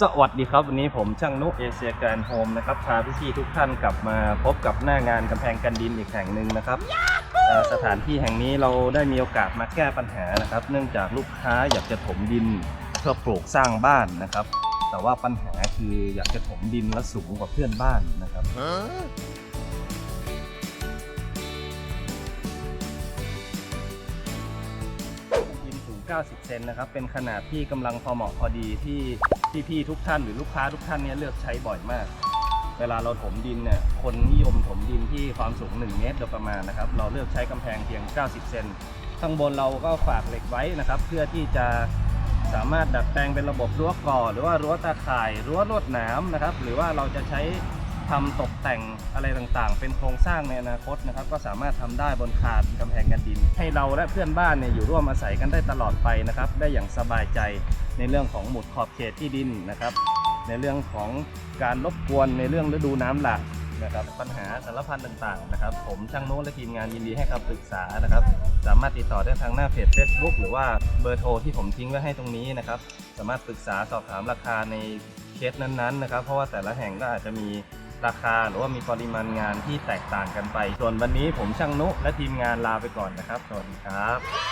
สวัสดีครับ วันนี้ผมช่างนุเอเชียแกรนด์โฮมนะครับพาพี่ๆทุกท่านกลับมาพบกับหน้างานกำแพงกันดินอีกแห่งหนึ่งนะครับเอ่อสถานที่แห่งนี้เราได้มีโอกาสมาแก้ปัญหานะครับ เนื่องจากลูกค้าอยากจะถมดินเพื่อปลูกสร้างบ้านนะครับ แต่ว่าปัญหาคืออยากจะถมดินแล้วสูงกว่าเพื่อนบ้านนะครับ 90 เซนนะครับ เป็นขนาดที่กำลังพอเหมาะพอดีที่พี่ๆทุกท่านหรือลูกค้าทุกท่านเนี่ยเลือกใช้บ่อยมาก เวลาเราถมดินเนี่ยคนนิยมถมดินที่ความสูง 1 เมตรโดยประมาณนะครับ เราเลือกใช้กำแพงเพียง 90 เซนข้างบนเราก็ฝากเหล็กไว้นะครับ เพื่อที่จะสามารถดัดแปลงเป็นระบบรั้วก่อ หรือว่ารั้วตาข่ายรั้วลวดหนามนะครับ หรือว่าเราจะใช้ ทำตกแต่งอะไรต่างๆ เป็นโครงสร้างในอนาคตนะครับ ก็สามารถทำได้บนคานกำแพงกันดิน ให้เราและเพื่อนบ้านเนี่ยอยู่ร่วมอาศัยกันได้ตลอดไปนะครับ ได้อย่างสบายใจในเรื่องของหมุดขอบเขตที่ดินนะครับ ในเรื่องของการรบกวนในเรื่องฤดูน้ำหลากนะครับปัญหาสารพันต่างๆนะครับ ผมช่างโน้นและทีมงานยินดีให้คำปรึกษานะครับ สามารถติดต่อได้ทางหน้าเพจ Facebook หรือว่าเบอร์โทรที่ผมทิ้งไว้ให้ตรงนี้นะครับ สามารถปรึกษาสอบถามราคาในเคสนั้นๆนะครับ เพราะว่าแต่ละแห่งก็อาจจะมี ราคาหรือว่ามีปริมาณงานที่แตกต่างกันไป ส่วนวันนี้ผมช่างนุและทีมงานลาไปก่อนนะครับ สวัสดีครับ